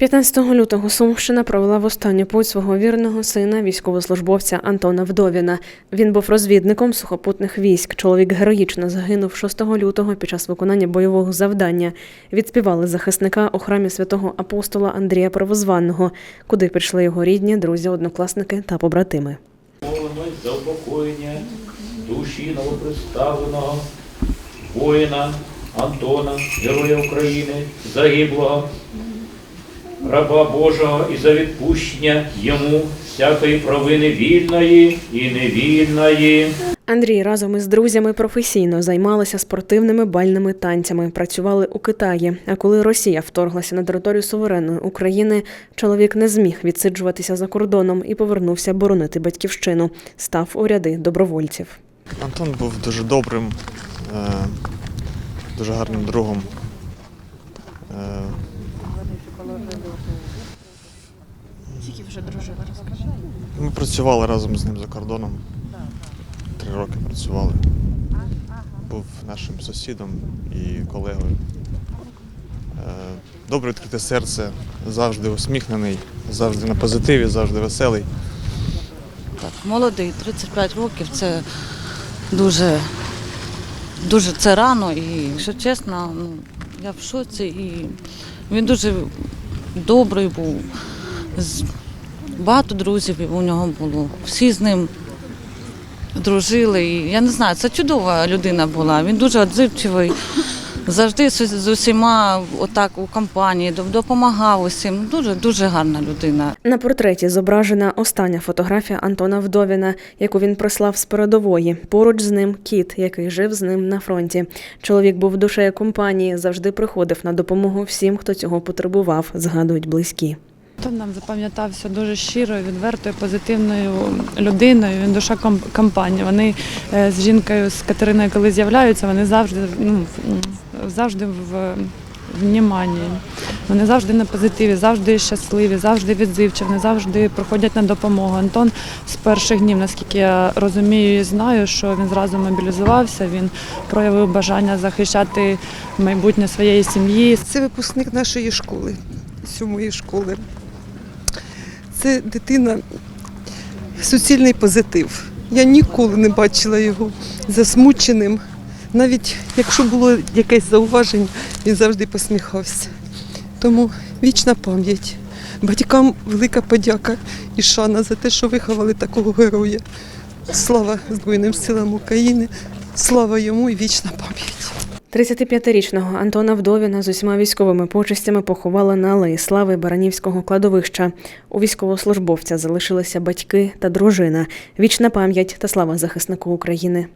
15 лютого Сумщина провела в останню путь свого вірного сина, військовослужбовця Антона Вдовіна. Він був розвідником сухопутних військ. Чоловік героїчно загинув 6 лютого під час виконання бойового завдання. Відспівали захисника у храмі святого апостола Андрія Правозванного, куди прийшли його рідні, друзі, однокласники та побратими. Молимось за упокоєння душі новоприставленого воїна Антона, Героя України, загиблого, раба Божого і за відпущення йому всякої провини вільної і невільної. Андрій разом із друзями професійно займалися спортивними бальними танцями, працювали у Китаї. А коли Росія вторглася на територію суверенної України, чоловік не зміг відсиджуватися за кордоном і повернувся боронити батьківщину. Став у ряди добровольців. Антон був дуже добрим, е, дуже гарним другом. Скільки вже дружили, розкажи. Ми працювали разом з ним за кордоном. Три роки працювали. Був нашим сусідом і колегою. Е, Добре відкрите серце, завжди усміхнений, завжди на позитиві, завжди веселий. Так, молодий, 35 років це дуже, дуже це рано і, якщо чесно, ну, я в шоці і він дуже добрий був. Багато друзів у нього було. Всі з ним дружили. І, я не знаю, це чудова людина була. Він дуже відзивчивий. Завжди з, усіма отак у компанії доп- допомагав усім. Дуже дуже гарна людина. На портреті зображена остання фотографія Антона Вдовіна, яку він прислав з передової. Поруч з ним кіт, який жив з ним на фронті. Чоловік був душею компанії, завжди приходив на допомогу всім, хто цього потребував, згадують близькі. Антон нам запам'ятався дуже щирою, відвертою, позитивною людиною. Він душа ком- компанії. Вони е, з жінкою, з Катериною, коли з'являються, вони завжди, ну, завжди в вніманні. Вони завжди на позитиві, завжди щасливі, завжди відзивчі, вони завжди приходять на допомогу. Антон з перших днів, наскільки я розумію і знаю, що він зразу мобілізувався, він проявив бажання захищати майбутнє своєї сім'ї, Це випускник нашої школи, сьомої школи. Це дитина суцільний позитив. Я ніколи не бачила його засмученим. Навіть якщо було якесь зауваження, він завжди посміхався. Тому вічна пам'ять. Батькам велика подяка і шана за те, що виховали такого героя. Слава Збройним силам України, слава йому і вічна пам'ять. 35-річного Антона Вдовіна з усіма військовими почестями поховали на алеї слави Баранівського кладовища. У військовослужбовця залишилися батьки та дружина. Вічна пам'ять та слава захиснику України.